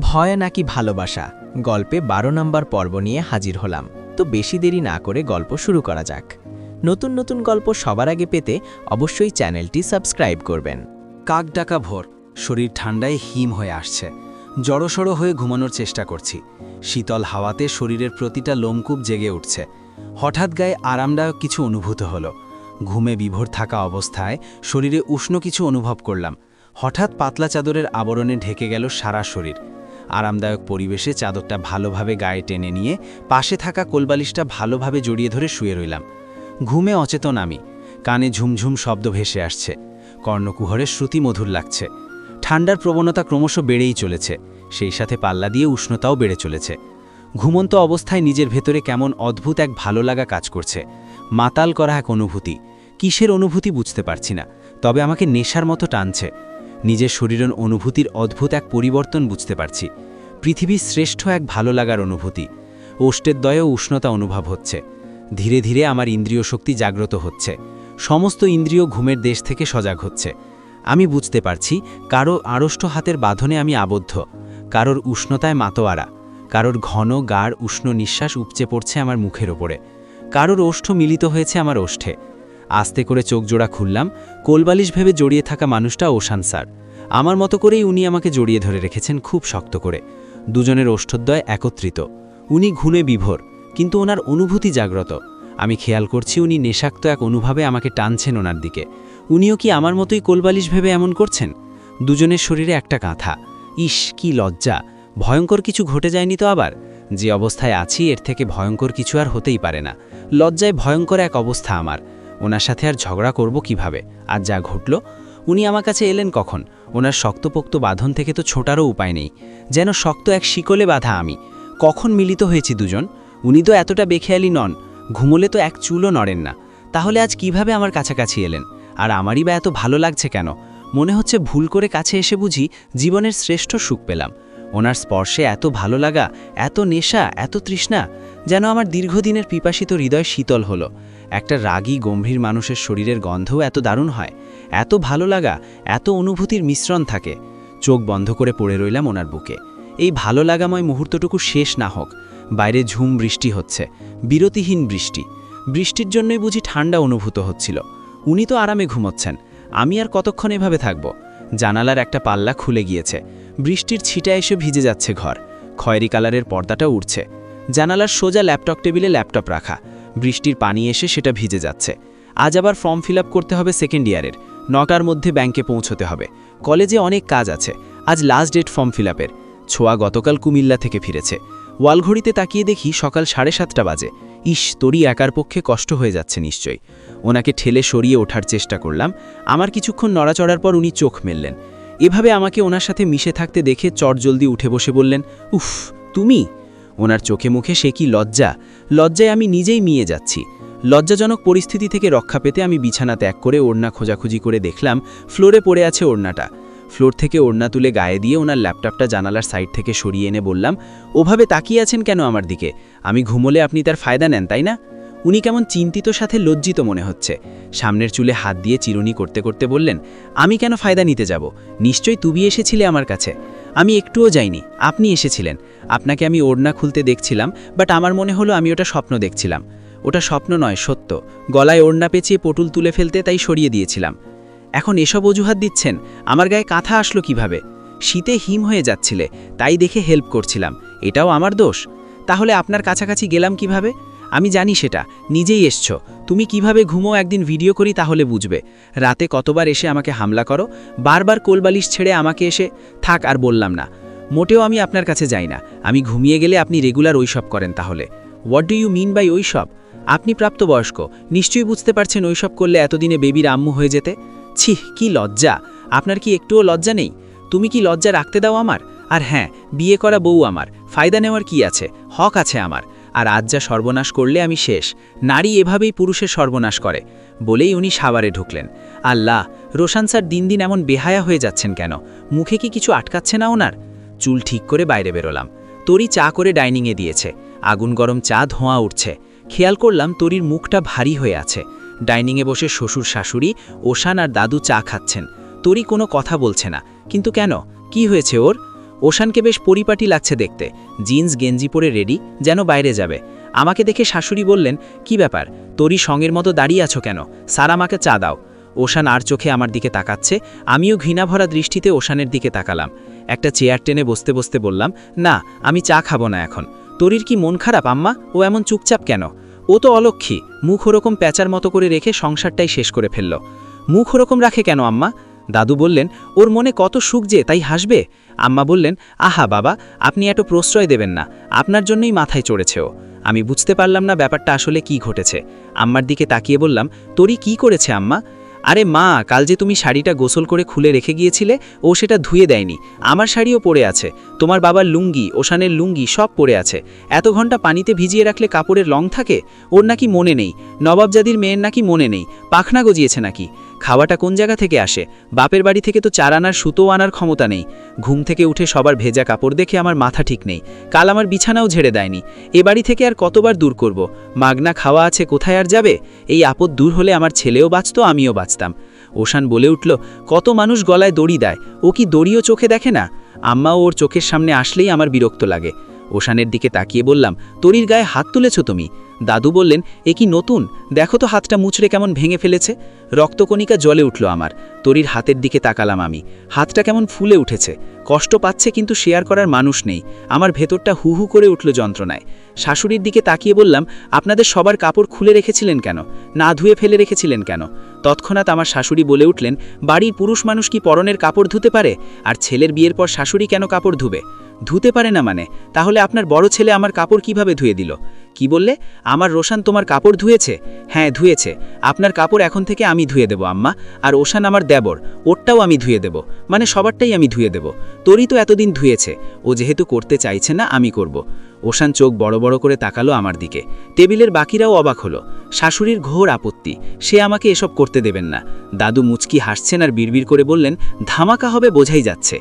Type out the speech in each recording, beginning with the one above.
ভয় নাকি ভালোবাসা? গল্পে বারো নম্বর পর্ব নিয়ে হাজির হলাম। তো বেশি দেরি না করে গল্প শুরু করা যাক। নতুন নতুন গল্প সবার আগে পেতে অবশ্যই চ্যানেলটি সাবস্ক্রাইব করবেন। কাক ডাকা ভোর। শরীর ঠান্ডায় হিম হয়ে আসছে। জড়সড় হয়ে ঘুমানোর চেষ্টা করছি। শীতল হাওয়াতে শরীরের প্রতিটা লোমকূপ জেগে উঠছে। হঠাৎ গায়ে আরামদায়ক কিছু অনুভূত হলো। ঘুমে বিভোর থাকা অবস্থায় শরীরে উষ্ণ কিছু অনুভব করলাম। হঠাৎ পাতলা চাদরের আবরণে ঢেকে গেল সারা শরীর। আরামদায়ক পরিবেশে চাদরটা ভালোভাবে গায়ে টেনে নিয়ে পাশে থাকা কোলবালিশটা ভালোভাবে জড়িয়ে ধরে শুয়ে রইলাম। ঘুমে অচেতন আমি। কানে ঝুমঝুম শব্দ ভেসে আসছে। কর্ণকুহরের শ্রুতি মধুর লাগছে। ঠান্ডার প্রবণতা ক্রমশ বেড়েই চলেছে। সেই সাথে পাল্লা দিয়ে উষ্ণতাও বেড়ে চলেছে। ঘুমন্ত অবস্থায় নিজের ভেতরে কেমন অদ্ভুত এক ভালো লাগা কাজ করছে। মাতাল করা এক অনুভূতি। কিসের অনুভূতি বুঝতে পারছি না, তবে আমাকে নেশার মতো টানছে। নিজের শরীরের অনুভূতির অদ্ভুত এক পরিবর্তন বুঝতে পারছি। পৃথিবীর শ্রেষ্ঠ এক ভালো লাগার অনুভূতি। ওষ্ঠের দয়েও উষ্ণতা অনুভব হচ্ছে। ধীরে ধীরে আমার ইন্দ্রিয় শক্তি জাগ্রত হচ্ছে। সমস্ত ইন্দ্রিয় ঘুমের দেশ থেকে সজাগ হচ্ছে। আমি বুঝতে পারছি, কারও আড়ষ্ট হাতের বাঁধনে আমি আবদ্ধ। কারোর উষ্ণতায় মাতোয়ারা। কারোর ঘন, গাঢ়, উষ্ণ নিঃশ্বাস উপচে পড়ছে আমার মুখের ওপরে। কারোর ওষ্ঠ মিলিত হয়েছে আমার ওষ্ঠে। আস্তে করে চোখ জোড়া খুললাম, কোলবালিশ ভেবে জড়িয়ে থাকা মানুষটা ওশান স্যার। আমার মতো করেই উনি আমাকে জড়িয়ে ধরে রেখেছেন খুব শক্ত করে। দুজনের ওষ্ঠদ্বয় একত্রিত। উনি ঘুণে বিভোর, কিন্তু ওনার অনুভূতি জাগ্রত। আমি খেয়াল করছি উনি নেশাক্ত এক অনুভাবে আমাকে টানছেন ওনার দিকে। উনিও কি আমার মতোই কোলবালিশ ভেবে এমন করছেন? দুজনের শরীরে একটা কাঁথা। ইস, কি লজ্জা! ভয়ঙ্কর কিছু ঘটে যায়নি তো আবার? যে অবস্থায় আছি, এর থেকে ভয়ঙ্কর কিছু আর হতেই পারে না। লজ্জায় ভয়ঙ্কর এক অবস্থা আমার। ওনার সাথে আর ঝগড়া করব কীভাবে? আর যা ঘটল? উনি আমার কাছে এলেন কখন? ওনার শক্তপোক্ত বাঁধন থেকে তো ছোটারও উপায় নেই। যেন শক্ত এক শিকলে বাঁধা আমি। কখন মিলিত হয়েছি দুজন? উনি তো এতটা বেখেয়ালি নন। ঘুমোলে তো এক চুলও নড়েন না। তাহলে আজ কীভাবে আমার কাছাকাছি এলেন? আর আমারই বা এত ভালো লাগছে কেন? মনে হচ্ছে ভুল করে কাছে এসে বুঝি জীবনের শ্রেষ্ঠ সুখ পেলাম। ওনার স্পর্শে এত ভালো লাগা, এত নেশা, এত তৃষ্ণা, যেন আমার দীর্ঘদিনের পিপাসিত হৃদয় শীতল হলো। একটা রাগী, গম্ভীর মানুষের শরীরের গন্ধও এত দারুণ হয়। এত ভালো লাগা, এত অনুভূতির মিশ্রণ থাকে। চোখ বন্ধ করে পড়ে রইলাম ওনার বুকে। এই ভালো লাগাময় মুহূর্তটুকু শেষ না হোক। বাইরে ঝুম বৃষ্টি হচ্ছে, বিরতিহীন বৃষ্টি। বৃষ্টির জন্যই বুঝি ঠান্ডা অনুভূত হচ্ছিল। উনি তো আরামে ঘুমোচ্ছেন। আমি আর কতক্ষণ এভাবে থাকব? জানালার একটা পাল্লা খুলে গিয়েছে। বৃষ্টির ছিটা এসে ভিজে যাচ্ছে ঘর। খয়েরি কালারের পর্দাটা উঠছে জানালার সোজা ল্যাপটপ টেবিলে ল্যাপটপ রাখা। বৃষ্টির পানি এসে সেটা ভিজে যাচ্ছে। আজ আবার ফর্ম ফিল করতে হবে সেকেন্ড ইয়ারের। নটার মধ্যে ব্যাংকে পৌঁছতে হবে। কলেজে অনেক কাজ আছে। আজ লাস্ট ডেট ফর্ম ফিল ছোঁয়া গতকাল কুমিল্লা থেকে ফিরেছে। ওয়ালঘড়িতে তাকিয়ে দেখি সকাল সাড়ে সাতটা বাজে। ইস তোরই একার পক্ষে কষ্ট হয়ে যাচ্ছে নিশ্চয়ই। ওনাকে ঠেলে সরিয়ে ওঠার চেষ্টা করলাম। আমার কিছুক্ষণ নড়াচড়ার পর উনি চোখ মেললেন। এভাবে আমাকে ওনার সাথে মিশে থাকতে দেখে চটজলদি উঠে বসে বললেন, উফ, তুমি? ওনার চোখে মুখে সে কি লজ্জা? লজ্জায় আমি নিজেই মিয়ে যাচ্ছি। লজ্জাজনক পরিস্থিতি থেকে রক্ষা পেতে আমি বিছানা ত্যাগ করে ওড়না খোঁজাখুঁজি করে দেখলাম ফ্লোরে পড়ে আছে ওড়নাটা। ফ্লোর থেকে ওড়না তুলে গায়ে দিয়ে ওনার ল্যাপটপটা জানালার সাইড থেকে সরিয়ে এনে বললাম, ওভাবে তাকিয়ে আছেন কেন আমার দিকে? আমি ঘুমোলে আপনি তার ফায়দা নেন, তাই না? উনি কেমন চিন্তিত সাথে লজ্জিত মনে হচ্ছে। সামনের চুলে হাত দিয়ে চিরুনি করতে করতে বললেন, আমি কেন ফায়দা নিতে যাব? নিশ্চয়ই তুমি এসেছিলে আমার কাছে। আমি একটুও যাইনি, আপনি এসেছিলেন। আপনাকে আমি ওড়না খুলতে দেখছিলাম, বাট আমার মনে হলো আমি ওটা স্বপ্ন দেখছিলাম। ওটা স্বপ্ন নয়, সত্য। গলায় ওড়না পেঁচিয়ে পটুল তুলে ফেলতে তাই সরিয়ে দিয়েছিলাম। এখন এসব অজুহাত দিচ্ছেন, আমার গায়ে কাঁথা আসলো কীভাবে? শীতে হিম হয়ে যাচ্ছিলে, তাই দেখে হেল্প করছিলাম। এটাও আমার দোষ? তাহলে আপনার কাছাকাছি গেলাম কীভাবে? আমি জানি সেটা, নিজেই এসছো। তুমি কীভাবে ঘুমো একদিন ভিডিও করি তাহলে বুঝবে। রাতে কতবার এসে আমাকে হামলা করো? বারবার কোলবালিশ ছেড়ে আমাকে এসে, থাক আর বললাম না। মোটেও আমি আপনার কাছে যাই না। আমি ঘুমিয়ে গেলে আপনি রেগুলার ওইসব করেন তাহলে। What do you mean by ওইসব আপনি প্রাপ্তবয়স্ক, নিশ্চয়ই বুঝতে পারছেন ওইসব করলে এতদিনে বেবির আম্মু হয়ে যেতে? ছি, কি লজ্জা! আপনার কি একটুও লজ্জা নেই? তুমি কি লজ্জা রাখতে দাও আমার? আর হ্যাঁ বিয়ে করা বউ আমার। ফায়দা নেওয়ার কি আছে? হক আছে আমার। আর আজ যা সর্বনাশ করলে আমি শেষ। নারী এভাবেই পুরুষের সর্বনাশ করে। বলেই উনি সাবারে ঢুকলেন। আল্লাহ, রোশান স্যার দিন দিন এমন বেহায়া হয়ে যাচ্ছেন কেন? মুখে কি কিছু আটকাচ্ছে না ওনার? চুল ঠিক করে বাইরে বেরোলাম। তরি চা করে ডাইনিংয়ে দিয়েছে। আগুন গরম চা ধোঁয়া উঠছে। খেয়াল করলাম তরির মুখটা ভারী হয়ে আছে। ডাইনিংয়ে বসে শ্বশুর শাশুড়ি, ওশান আর দাদু চা খাচ্ছেন। তরি কোনো কথা বলছে না। কিন্তু কেন? কি হয়েছে ওর? ওশানকে বেশ পরিপাটি লাগছে দেখতে। জিন্স, গেঞ্জি পরে রেডি, যেন বাইরে যাবে। আমাকে দেখে শাশুড়ি বললেন, কি ব্যাপার? তোরই সঙ্গের মতো দাঁড়িয়ে আছো কেন? স্যার, আমাকে চা দাও। ওশান আর চোখে আমার দিকে তাকাচ্ছে। আমিও ঘৃণাভরা দৃষ্টিতে ওশানের দিকে তাকালাম। একটা চেয়ার টেনে বসতে বসতে বললাম, না, আমি চা খাব না এখন। তোরির কি মন খারাপ, আম্মা? ও এমন চুপচাপ কেন? ও তো অলক্ষী। মুখ ওরকম প্যাচার মতো করে রেখে সংসারটাই শেষ করে ফেলল। মুখ ওরকম রাখে কেন, আম্মা? দাদু বললেন, ওর মনে কত সুখ যে, তাই হাসবে? আম্মা বললেন, আহা বাবা, আপনি এত প্রশ্রয় দেবেন না। আপনার জন্যই মাথায় চড়েছে ও। আমি বুঝতে পারলাম না ব্যাপারটা আসলে কি ঘটেছে। আম্মার দিকে তাকিয়ে বললাম তোরই কি করেছে, আম্মা? আরে মা, কাল যে তুমি শাড়িটা গোসল করে খুলে রেখে গিয়েছিলে, ও সেটা ধুয়ে দেয়নি। আমার শাড়িও পরে আছে। তোমার বাবার লুঙ্গি, ওশানের লুঙ্গি সব পরে আছে। এত ঘণ্টা পানিতে ভিজিয়ে রাখলে কাপড়ের লং থাকে? ওর নাকি মনে নেই। নবাবজাদির মেয়ের নাকি মনে নেই। পাখনা গজিয়েছে নাকি? খাওয়াটা কোন জায়গা থেকে আসে? বাপের বাড়ি থেকে তো চার আনার সুতো আনার ক্ষমতা নেই। ঘুম থেকে উঠে সবার ভেজা কাপড় দেখে আমার মাথা ঠিক নেই। কাল আমার বিছানাও ঝেড়ে দেয়নি। এ বাড়ি থেকে আর কতবার দূর করব? মাগনা খাওয়া আছে, কোথায় আর যাবে? এই আপদ দূর হলে আমার ছেলেও বাঁচত, আমিও বাঁচতাম। ওশান বলে উঠল, কত মানুষ গলায় দড়ি দেয়। ও কি দড়িও চোখে দেখে না? আম্মা ওর চোখের সামনে আসলেই আমার বিরক্ত লাগে। ওশানের দিকে তাকিয়ে বললাম, তরির গায়ে হাত তুলেছ তুমি? দাদু বললেন, এ কি নতুন? দেখো তো হাতটা মুচড়ে কেমন ভেঙে ফেলেছে। রক্তকণিকা জলে উঠল আমার। তরির হাতের দিকে তাকালাম আমি। হাতটা কেমন ফুলে উঠেছে। কষ্ট পাচ্ছে কিন্তু শেয়ার করার মানুষ নেই। আমার ভেতরটা হু হু করে উঠল যন্ত্রণায়। শাশুড়ির দিকে তাকিয়ে বললাম, আপনাদের সবার কাপড় খুলে রেখেছিলেন কেন? না ধুয়ে ফেলে রেখেছিলেন কেন? তৎক্ষণাৎ আমার শাশুড়ি বলে উঠলেন, বাড়ির পুরুষ মানুষ কি পরনের কাপড় ধুতে পারে? আর ছেলের বিয়ের পর শাশুড়ি কেন কাপড় ধুবে? ধুতে পারে না মানে। তাহলে আপনার বড় ছেলে আমার কাপড় কীভাবে ধুয়ে দিল? কি বললে? আমার রোশান তোমার কাপড় ধুয়েছে? হ্যাঁ ধুয়েছে। আপনার কাপড় এখন থেকে আমি ধুয়ে দেব, আম্মা। আর ওশান আমার দেবর, ওরটাও আমি ধুয়ে দেব। মানে সবারটাই আমি ধুয়ে দেব। তোরই তো এতদিন ধুয়েছে। ও যেহেতু করতে চাইছে না, আমি করব। ওশান চোখ বড় বড় করে তাকালো আমার দিকে। টেবিলের বাকিরাও অবাক হলো। শাশুড়ির ঘোর আপত্তি। সে আমাকে এসব করতে দেবেন না। দাদু মুচকি হাসছেন আর বিড়বিড় করে বললেন, ধামাকা হবে, বোঝাই যাচ্ছে।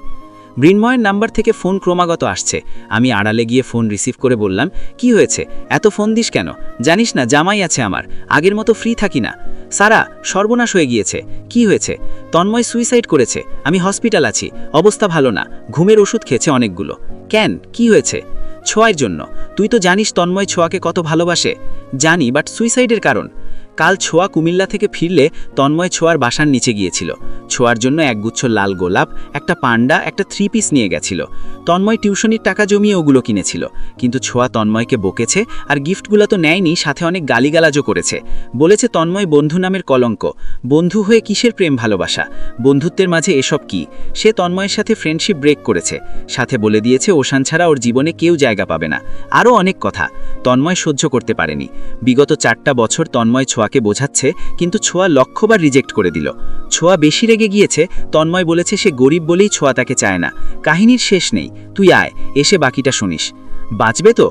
মৃন্ময়ের নাম্বার থেকে ফোন ক্রমাগত আসছে। আমি আড়ালে গিয়ে ফোন রিসিভ করে বললাম, কি হয়েছে? এত ফোন দিস কেন? জানিস না, জামাই আছে আমার। আগের মতো ফ্রি থাকি না। সারা, সর্বনাশ হয়ে গিয়েছে। কি হয়েছে? তন্ময় সুইসাইড করেছে। আমি হসপিটাল আছি। অবস্থা ভালো না। ঘুমের ওষুধ খেয়েছে অনেকগুলো। কেন? কি হয়েছে? ছোঁয়ার জন্য। তুই তো জানিস তন্ময় ছোঁয়াকে কত ভালোবাসে। জানি, বাট সুইসাইডের কারণ। কাল ছোঁয়া কুমিল্লা থেকে ফিরলে তন্ময় ছোঁয়ার বাসার নিচে গিয়েছিল। ছোঁয়ার জন্য একগুচ্ছ লাল গোলাপ, একটা পান্ডা, একটা থ্রি পিস নিয়ে গেছিল। তন্ময় টিউশনির টাকা জমিয়ে ওগুলো কিনেছিল। কিন্তু ছোঁয়া তন্ময়কে বকেছে আর গিফটগুলো তো নেয়নি, সাথে অনেক গালিগালাজও করেছে। বলেছে তন্ময় বন্ধু নামের কলঙ্ক। বন্ধু হয়ে কিসের প্রেম ভালোবাসা? বন্ধুত্বের মাঝে এসব কি? সে তন্ময়ের সাথে ফ্রেন্ডশিপ ব্রেক করেছে। সাথে বলে দিয়েছে, ওশান ছাড়া ওর জীবনে কেউ জায়গা পাবে না। আরও অনেক কথা। তন্ময় সহ্য করতে পারেনি। বিগত চারটা বছর তন্ময় ছোঁয়াকে বোঝাচ্ছে, কিন্তু ছোঁয়া লক্ষ্যবার রিজেক্ট করে দিল। ছোঁয়া বেশি রেগে গিয়েছে, তন্ময় বলেছে সে গরিব বলেই ছোঁয়া তাকে চায় না। কাহিনীর শেষ নেই, তুই আয়, এসে বাকিটা শুনিস। বাঁচবে তো?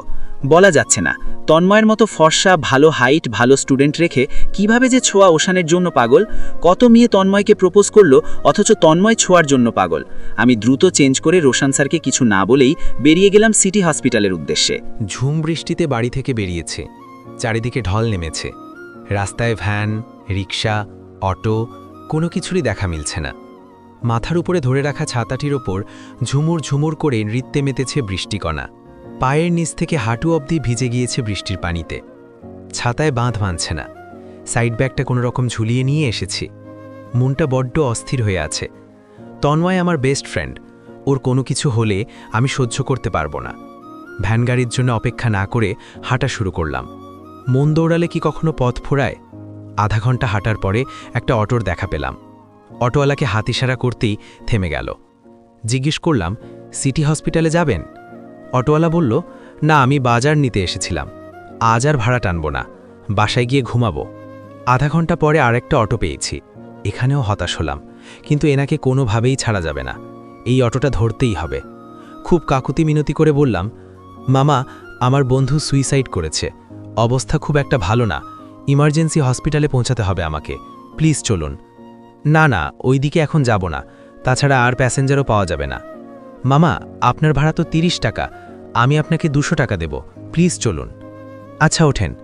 বলা যাচ্ছে না। তন্ময়ের মতো ফর্সা, ভালো হাইট ভালো স্টুডেন্ট রেখে কীভাবে যে ছোঁয়া ওশানের জন্য পাগল? কত মেয়ে তন্ময়কে প্রপোজ করল, অথচ তন্ময় ছোঁয়ার জন্য পাগল? আমি দ্রুত চেঞ্জ করে রোশান স্যারকে কিছু না বলেই বেরিয়ে গেলাম সিটি হসপিটালের উদ্দেশ্যে। ঝুম বৃষ্টিতে বাড়ি থেকে বেরিয়েছে। চারিদিকে ঢল নেমেছে। রাস্তায় ভ্যান রিক্সা অটো, কোনো কিছুরই দেখা মিলছে না। মাথার উপরে ধরে রাখা ছাতাটির ওপর ঝুমুর ঝুমুর করে নৃত্যে মেতেছে বৃষ্টিকণা। পায়ের নিচ থেকে হাঁটু অবধি ভিজে গিয়েছে বৃষ্টির পানিতে। ছাতায় বাঁধ বাঁধছে না। সাইড ব্যাগটা কোনো রকম ঝুলিয়ে নিয়ে এসেছি। মনটা বড্ড অস্থির হয়ে আছে। তন্ময় আমার বেস্ট ফ্রেন্ড। ওর কোনো কিছু হলে আমি সহ্য করতে পারব না। ভ্যান গাড়ির জন্য অপেক্ষা না করে হাঁটা শুরু করলাম। মন দৌড়ালে কি কখনো পথ ফোরায়? আধা ঘণ্টা হাঁটার পরে একটা অটোর দেখা পেলাম। অটোওয়ালাকে হাত ইশারা করতেই থেমে গেল। জিজ্ঞেস করলাম, সিটি হসপিটালে যাবেন? অটোওয়ালা বলল, না, আমি বাজার নিতে এসেছিলাম। আজ আর ভাড়া টানব না। বাসায় গিয়ে ঘুমাবো। আধা ঘণ্টা পরে আরেকটা অটো পেয়েছি। এখানেও হতাশ হলাম, কিন্তু এনাকে কোনোভাবেই ছাড়া যাবে না। এই অটোটা ধরতেই হবে। খুব কাকুতি মিনতি করে বললাম, মামা, আমার বন্ধু সুইসাইড করেছে। অবস্থা খুব একটা ভালো না। ইমার্জেন্সি হসপিটালে পৌঁছাতে হবে আমাকে। প্লিজ চলুন। না না ওই দিকে এখন যাব না। তাছাড়া আর প্যাসেঞ্জারও পাওয়া যাবে না। মামা, আপনার ভাড়া তো তিরিশ টাকা। আমি আপনাকে দুশো টাকা দেব। প্লিজ চলুন। আচ্ছা ওঠেন।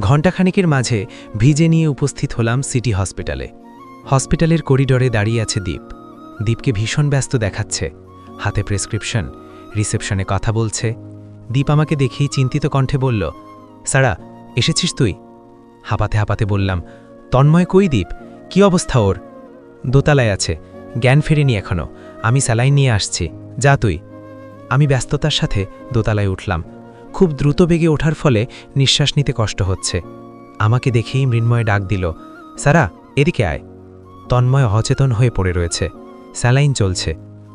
ঘণ্টাখানিকের মাঝে ভিজে নিয়ে উপস্থিত হলাম সিটি হসপিটালে। হসপিটালের করিডরে দাঁড়িয়ে আছে দীপ। দীপকে ভীষণ ব্যস্ত দেখাচ্ছে। হাতে প্রেসক্রিপশন, রিসেপশনে কথা বলছে। দীপ আমাকে দেখেই চিন্তিত কণ্ঠে বলল সারা, এসেছিস তুই? হাঁপাতে হাঁপাতে বললাম, তন্ময় কই দীপ? কি অবস্থা ওর? দোতলায় আছে, জ্ঞান ফেরেনি এখনও, আমি স্যালাইন নিয়ে আসছি, যা তুই। আমি ব্যস্ততার সাথে দোতলায় উঠলাম, খুব দ্রুত বেগে ওঠার ফলে নিঃশ্বাস নিতে কষ্ট হচ্ছে। আমাকে দেখেই মৃন্ময় ডাক দিল, সারা, এদিকে আয়। তন্ময় অচেতন হয়ে পড়ে রয়েছে, স্যালাইন চলছে,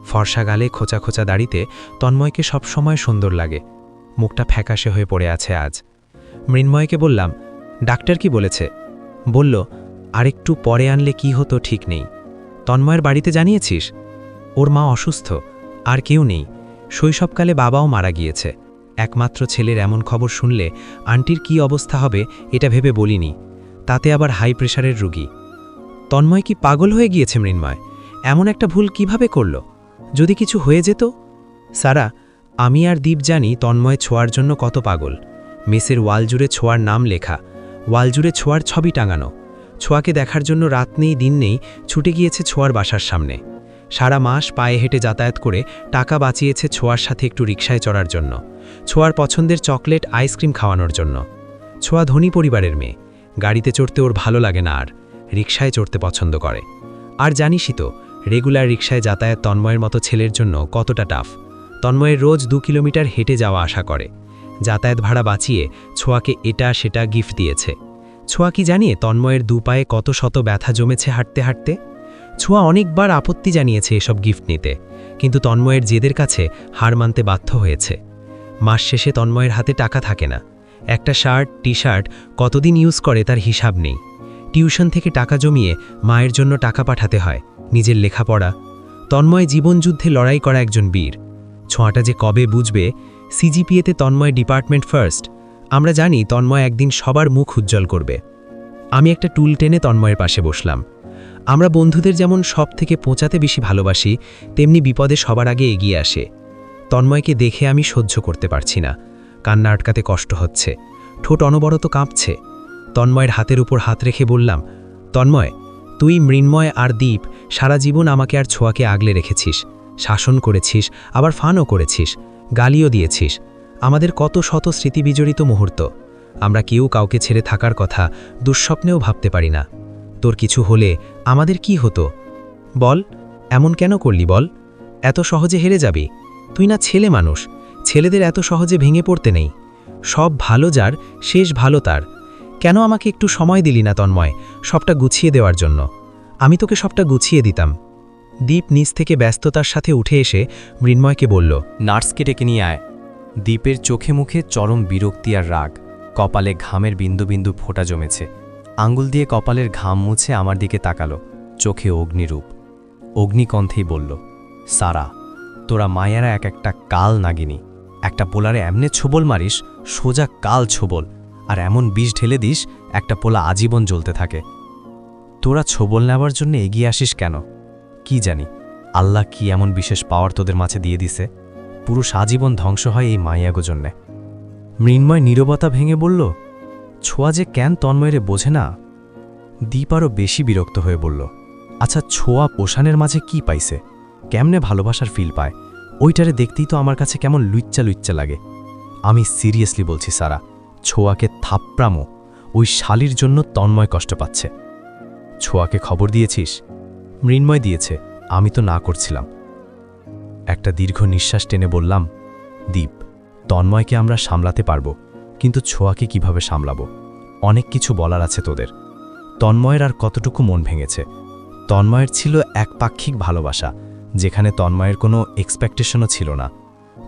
ফর্সা গালে খোঁচা খোঁচা দাড়িতে তন্ময়কে সবসময় সুন্দর লাগে, মুখটা ফ্যাকাশে হয়ে পড়ে আছে আজ। মৃন্ময়কে বললাম, ডাক্তার কি বলেছে? বলল, আরেকটু পরে আনলে কি হতো ঠিক নেই। তন্ময়ের বাড়িতে জানিয়েছিস? ওর মা অসুস্থ, আর কেউ নেই। শৈশবকালে বাবাও মারা গিয়েছে। একমাত্র ছেলের এমন খবর শুনলে আন্টির কি অবস্থা হবে এটা ভেবে বলিনি। তাতে আবার হাই প্রেশারের রুগী। তন্ময় কি পাগল হয়ে গিয়েছে মৃন্ময়? এমন একটা ভুল কীভাবে করল? যদি কিছু হয়ে যেত? সারা, আমি আর দীপ জানি তন্ময় ছোঁয়ার জন্য কত পাগল। মেসের ওয়াল জুড়ে ছোঁয়ার নাম লেখা। ওয়াল জুড়ে ছোঁয়ার ছবি টাঙানো। ছোঁয়াকে দেখার জন্য রাত নেই, দিন নেই, ছুটে গিয়েছে ছোঁয়ার বাসার সামনে। সারা মাস পায়ে হেঁটে যাতায়াত করে টাকা বাঁচিয়েছে ছোঁয়ার সাথে একটু রিকশায় চড়ার জন্য। ছোঁয়ার পছন্দের চকলেট, আইসক্রিম খাওয়ানোর জন্য। ছোঁয়া ধনী পরিবারের মেয়ে। গাড়িতে চড়তে ওর ভালো লাগে না আর, রিকশায় চড়তে পছন্দ করে। আর জানিসই তো, রেগুলার রিকশায় যাতায়াত তন্ময়ের মতো ছেলের জন্য কতটা টাফ। তন্ময়ের রোজ দু কিলোমিটার হেঁটে যাওয়া আশা করে। যাতায়াত ভাড়া বাঁচিয়ে ছোঁয়াকে এটা সেটা গিফট দিয়েছে। ছোঁয়া কি জানিয়ে তন্ময়ের দু পায়ে কত শত ব্যথা জমেছে হাঁটতে হাঁটতে? ছোঁয়া অনেকবার আপত্তি জানিয়েছে এসব গিফট নিতে, কিন্তু তন্ময়ের জেদের কাছে হার মানতে বাধ্য হয়েছে। মাস শেষে তন্ময়ের হাতে টাকা থাকে না। একটা শার্ট টি শার্ট কতদিন ইউজ করে তার হিসাব নেই। টিউশন থেকে টাকা জমিয়ে মায়ের জন্য টাকা পাঠাতে হয়, নিজের লেখাপড়া। তন্ময় জীবনযুদ্ধে লড়াই করা একজন বীর। ছোঁয়াটা যে কবে বুঝবে সিজিপিএতে তন্ময় ডিপার্টমেন্ট ফার্স্ট। আমরা জানি তন্ময় একদিন সবার মুখ উজ্জ্বল করবে। আমি একটা টুল টেনে তন্ময়ের পাশে বসলাম। আমরা বন্ধুদের যেমন সব থেকে পৌঁছাতে বেশি ভালোবাসি, তেমনি বিপদে সবার আগে এগিয়ে আসে। তন্ময়কে দেখে আমি সহ্য করতে পারছি না। কান্না আটকাতে কষ্ট হচ্ছে। ঠোঁট অনবরত কাঁপছে। তন্ময়ের হাতের উপর হাত রেখে বললাম, তন্ময়, তুই মৃন্ময় আর দীপ, সারা জীবন আমাকে আর ছোঁয়াকে আগলে রেখেছিস। শাসন করেছিস, আবার ফানও করেছিস। গালিও দিয়েছিস। আমাদের কত শত স্মৃতিবিজড়িত মুহূর্ত। আমরা কেউ কাউকে ছেড়ে থাকার কথা দুঃস্বপ্নেও ভাবতে পারি না। তোর কিছু হলে আমাদের কি হতো? বল, এমন কেন করলি বল? এত সহজে হেরে যাবি? তুই না ছেলে মানুষ। ছেলেদের এত সহজে ভেঙে পড়তে নেই। সব ভালো যার, শেষ ভালো তার। কেন আমাকে একটু সময় দিলি না তন্ময় সবটা গুছিয়ে দেওয়ার জন্য? আমি তোকে সবটা গুছিয়ে দিতাম। দীপ নিচ থেকে ব্যস্ততার সাথে উঠে এসে মৃন্ময়কে বলল, নার্সকে ডেকে নিয়ে আয়। দীপের চোখে মুখে চরম বিরক্তি আর রাগ। কপালে ঘামের বিন্দু বিন্দু ফোঁটা জমেছে। আঙ্গুল দিয়ে কপালের ঘাম মুছে আমার দিকে তাকালো। চোখে অগ্নিরূপ। অগ্নিকণ্ঠেই বলল, সারা, তোরা মায়েরা এক একটা কাল নাগিনি। একটা পোলারে এমনে ছোবল মারিস, সোজা কাল ছোবল। আর এমন বিষ ঢেলে দিস, একটা পোলা আজীবন জ্বলতে থাকে। তোরা ছোবল নেওয়ার জন্য এগিয়ে আসিস কেন? কি জানি? আল্লাহ কি এমন বিশেষ পাওয়ার তোদের মাঝে দিয়ে দিছে? পুরুষ আজীবন ধ্বংস হয় এই মাইয়াগো জন্যে। মৃন্ময় নীরবতা ভেঙে বলল, ছোঁয়া যে কেন তন্ময়রে বোঝে না? দীপ আরও বেশি বিরক্ত হয়ে বলল আচ্ছা ছোঁয়া পোষানের মাঝে কি পাইছে? কেমনে ভালোবাসার ফিল পায়? ওইটারে দেখতেই তো আমার কাছে কেমন লুচ্চা লুচ্চা লাগে। আমি সিরিয়াসলি বলছি, সারা, ছোঁয়াকে থাপ্রামো। ওই শালির জন্য তন্ময় কষ্ট পাচ্ছে। ছোঁয়াকে খবর দিয়েছিস? মৃন্ময় দিয়েছে, আমি তো না করছিলাম। একটা দীর্ঘ নিঃশ্বাস টেনে বললাম, দীপ, তন্ময়কে আমরা সামলাতে পারব, কিন্তু ছোঁয়াকে কীভাবে সামলাবো? অনেক কিছু বলার আছে তোদের। তন্ময়ের আর কতটুকু মন ভেঙেছে? তন্ময়ের ছিল একপাক্ষিক ভালোবাসা, যেখানে তন্ময়ের কোনো এক্সপেকটেশনও ছিল না।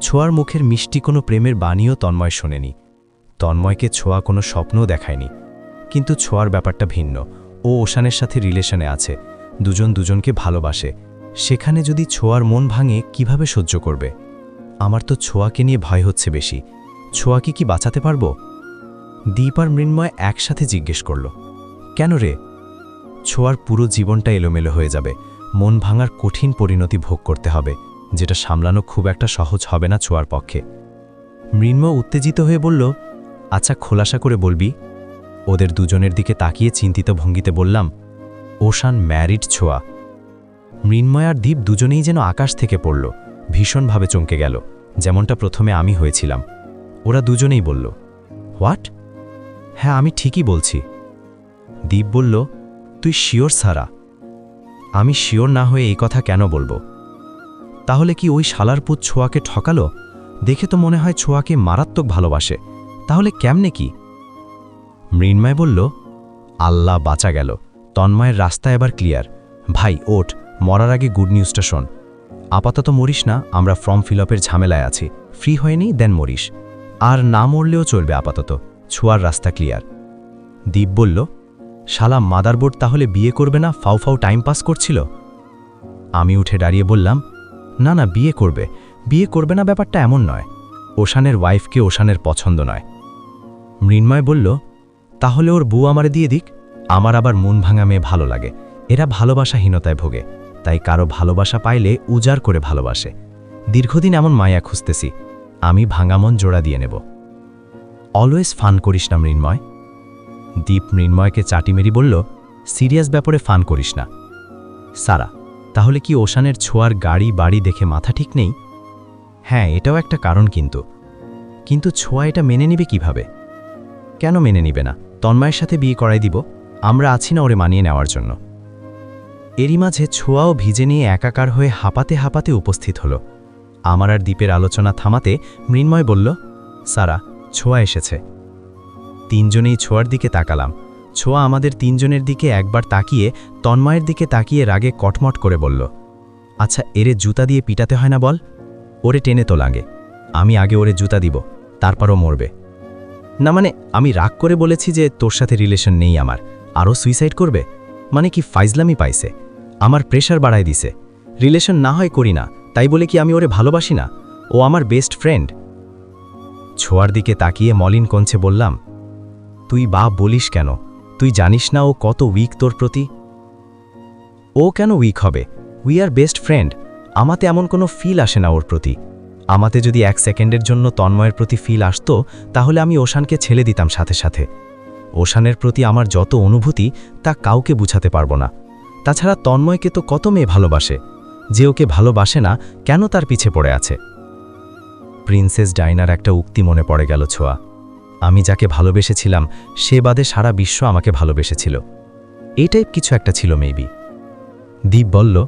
ছোঁয়ার মুখের মিষ্টি কোনো প্রেমের বাণীও তন্ময় শোনেনি। তন্ময়কে ছোঁয়া কোনো স্বপ্নও দেখায়নি। কিন্তু ছোঁয়ার ব্যাপারটা ভিন্ন। ও ওশানের সাথে রিলেশনে আছে। দুজন দুজনকে ভালোবাসে। সেখানে যদি ছোঁয়ার মন ভাঙে, কীভাবে সহ্য করবে? আমার তো ছোঁয়াকে নিয়ে ভয় হচ্ছে বেশি। ছোঁয়াকে কি বাঁচাতে পারব? দীপ আর মৃন্ময় একসাথে জিজ্ঞেস করল, কেন রে? ছোঁয়ার পুরো জীবনটা এলোমেলো হয়ে যাবে। মন ভাঙার কঠিন পরিণতি ভোগ করতে হবে, যেটা সামলানো খুব একটা সহজ হবে না ছোঁয়ার পক্ষে। মৃন্ময় উত্তেজিত হয়ে বলল আচ্ছা খোলাসা করে বলবি? ওদের দুজনের দিকে তাকিয়ে চিন্তিত ভঙ্গিতে বললাম ওশান ম্যারিড ছোঁয়া। মৃন্ময় আর দ্বীপ দুজনেই যেন আকাশ থেকে পড়ল, ভীষণভাবে চমকে গেল, যেমনটা প্রথমে আমি হয়েছিলাম। ওরা দুজনেই বলল, হোয়াট? হ্যাঁ আমি ঠিকই বলছি। দীপ বলল, তুই শিওর সারা। আমি শিওর না হয়ে এই কথা কেন বলব? তাহলে কি ওই শালার পুত ছোঁয়াকে ঠকালো? দেখে তো মনে হয় ছোঁয়াকে মারাত্মক ভালোবাসে। তাহলে কেমনে কি? মৃন্ময় বলল, আল্লাহ বাঁচা গেল। তন্ময়ের রাস্তা এবার ক্লিয়ার। ভাই, ওঠ, মরার আগে গুড নিউজটা শোন। আপাতত মরিস না, আমরা ফর্ম ফিল আপের ঝামেলায় আছি। ফ্রি হয়নি দেন মরিস। আর না মরলেও চলবে আপাতত। ছোঁয়ার রাস্তা ক্লিয়ার দীপ বলল, শালা মাদারবোর্ড তাহলে বিয়ে করবে না? ফাউ ফাউ টাইম পাস করছিল? আমি উঠে দাঁড়িয়ে বললাম, না না, বিয়ে করবে। বিয়ে করবে না ব্যাপারটা এমন নয়। ওশানের ওয়াইফকে ওশানের পছন্দ নয়। মৃন্ময় বলল, তাহলে ওর বউ আমারে দিয়ে দিক। আমার আবার মন ভাঙা মেয়ে ভালো লাগে। এরা ভালোবাসাহীনতায় ভোগে, তাই কারও ভালোবাসা পাইলে উজাড় করে ভালোবাসে। দীর্ঘদিন এমন মায়া খুঁজতেছি, আমি ভাঙা মন জোড়া দিয়ে নেব। অলওয়েজ ফান করিস না মৃন্ময়। দীপ মৃন্ময়কে চাটিমেরি বলল সিরিয়াস ব্যাপারে ফান করিস না। সারা, তাহলে কি ওশানের ছোঁয়ার গাড়ি বাড়ি দেখে মাথা ঠিক নেই? হ্যাঁ এটাও একটা কারণ কিন্তু। কিন্তু ছোঁয়া এটা মেনে নিবে কীভাবে? কেন মেনে নিবে না? তন্ময়ের সাথে বিয়ে করাই দিব। আমরা আছি না ওরে মানিয়ে নেওয়ার জন্য। এরই মাঝে ছোঁয়াও ভিজে নিয়ে একাকার হয়ে হাঁপাতে হাঁপাতে উপস্থিত হল। আমার আর দ্বীপের আলোচনা থামাতে মৃন্ময় বলল, সারা, ছোঁয়া এসেছে। তিনজনেই ছোঁয়ার দিকে তাকালাম। ছোঁয়া আমাদের তিনজনের দিকে একবার তাকিয়ে, তন্ময়ের দিকে তাকিয়ে রাগে কটমট করে বলল আচ্ছা এরে জুতা দিয়ে পিটাতে হয় না বল? ওরে টেনে তো লাগে। আমি আগে ওরে জুতা দিব, তারপরও মরবে। না মানে আমি রাগ করে বলেছি যে তোর সাথে রিলেশন নেই আমার। আরও সুইসাইড করবে? মানে কি ফাইজলামি পাইছে? আমার প্রেশার বাড়ায় দিছে। রিলেশন না হয় করি না, তাই বলে কি আমি ওরে ভালোবাসি না? ও আমার বেস্ট ফ্রেন্ড ছোঁয়ার দিকে তাকিয়ে মলিন কঞ্চে বললাম, তুই বা বলিস কেন? তুই জানিস না ও কত উইক তোর প্রতি? ও কেন উইক হবে? উই আর বেস্ট ফ্রেন্ড আমাতে এমন কোনো ফিল আসে না ওর প্রতি। আমাতে যদি এক সেকেন্ডের জন্য তন্ময়ের প্রতি ফিল আসতো, তাহলে আমি ওশানকে ছেলে দিতাম সাথে সাথে। ওশানের প্রতি আমার যত অনুভূতি, তা কাউকে বুঝাতে পারব না। তাছাড়া তন্ময়কে তো কত মেয়ে ভালোবাসে, যে ওকে ভালোবাসে না, কেন তার পিছে পড়ে আছে? প্রিন্সেস ডাইনার একটা উক্তি মনে পড়ে গেল ছোঁয়া। আমি যাকে ভালোবেসেছিলাম, সে বাদে সারা বিশ্ব আমাকে ভালোবেসেছিল। এই টাইপ কিছু একটা ছিল মেবি। দীপ বলল,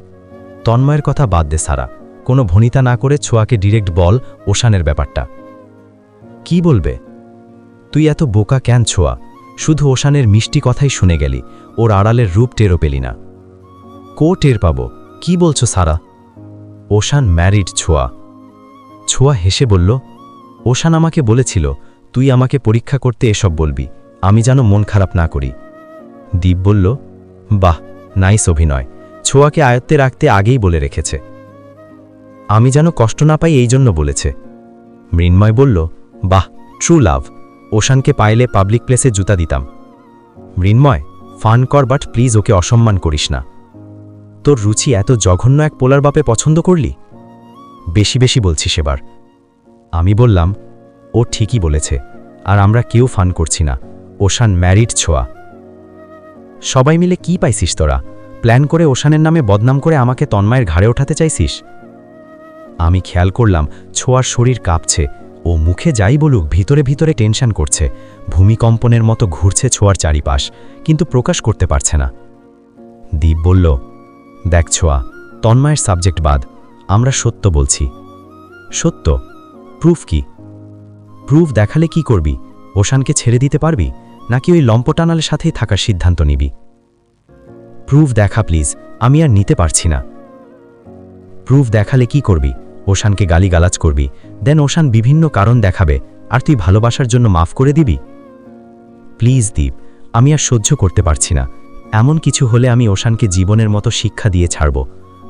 তন্ময়ের কথা বাদ দে সারা। কোনো ভনিতা না করে ছোঁয়াকে ডিরেক্ট বল ওশানের ব্যাপারটা। কি বলবে? তুই এত বোকা কেন ছোঁয়া? শুধু ওশানের মিষ্টি কথাই শুনে গেলি, ওর আড়ালের রূপ টেরও পেলি না। কো টের পাব, কি বলছো সারা? ওশান ম্যারিড ছোঁয়া। ছোঁয়া হেসে বলল, ওশান আমাকে বলেছিল, তুই আমাকে পরীক্ষা করতে এসব বলবি, আমি যেন মন খারাপ না করি। দীপ বলল, বাহ, নাইস অভিনয়, ছোঁয়াকে আয়ত্তে রাখতে আগেই বলে রেখেছে। আমি যেন কষ্ট না পাই এই জন্য বলেছে। মৃন্ময় বলল, বাহ, ট্রু লাভ। ওশানকে পাইলে পাবলিক প্লেসে জুতা দিতাম। মৃন্ময়, ফান কর, বাট প্লিজ ওকে অসম্মান করিস না। তোর রুচি এত জঘন্য এক পোলার বাপে পছন্দ করলি? বেশি বেশি বলছি সেবার আমি বললাম, ও ঠিকই বলেছে, আর আমরা কেউ ফান করছি না। ওশান ম্যারিড ছোঁয়া। সবাই মিলে কি পাইছিস তোরা? প্ল্যান করে ওশানের নামে বদনাম করে আমাকে তন্ময়ের ঘাড়ে ওঠাতে চাইছিস? আমি খেয়াল করলাম ছোঁয়ার শরীর কাঁপছে ও মুখে যাই বলুক ভিতরে ভিতরে টেনশন করছে। ভূমিকম্পনের মতো ঘুরছে ছোঁয়ার চারিপাশ, কিন্তু প্রকাশ করতে পারছে না। দীপ বলল, দেখ ছোঁয়া, তন্ময়ের সাবজেক্ট বাদ, আমরা সত্য বলছি। সত্য? প্রুফ কি? প্রুফ দেখালে কি করবি? ওশানকে ছেড়ে দিতে পারবি? নাকি ওই লম্পটানালের সাথেই থাকার সিদ্ধান্ত নিবি? প্রুফ দেখা, প্লিজ, আমি আর নিতে পারছি না। প্রুফ দেখালে কি করবি? ওশানকে গালিগালাজ করবি। দেন ওশান বিভিন্ন কারণ দেখাবে। আর তুই ভালোবাসার জন্য মাফ করে দিবি? প্লিজ দীপ, আমি আর সহ্য করতে পারছি না। এমন কিছু হলে আমি ওশানকে জীবনের মতো শিক্ষা দিয়ে ছাড়ব।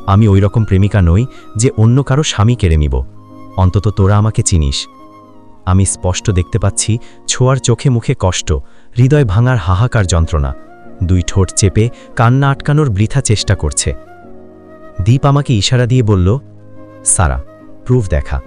আমি ওই রকম প্রেমিকা নই যে অন্য কারও স্বামী কেড়ে নিব। অন্তত তোরা আমাকে চিনিস। আমি স্পষ্ট দেখতে পাচ্ছি ছোঁয়ার চোখে মুখে কষ্ট, হৃদয় ভাঙার হাহাকার যন্ত্রণা। দুই ঠোঁট চেপে কান্না আটকানোর বৃথা চেষ্টা করছে। দীপ আমাকে ইশারা দিয়ে বলল সারা প্রুফ দেখা।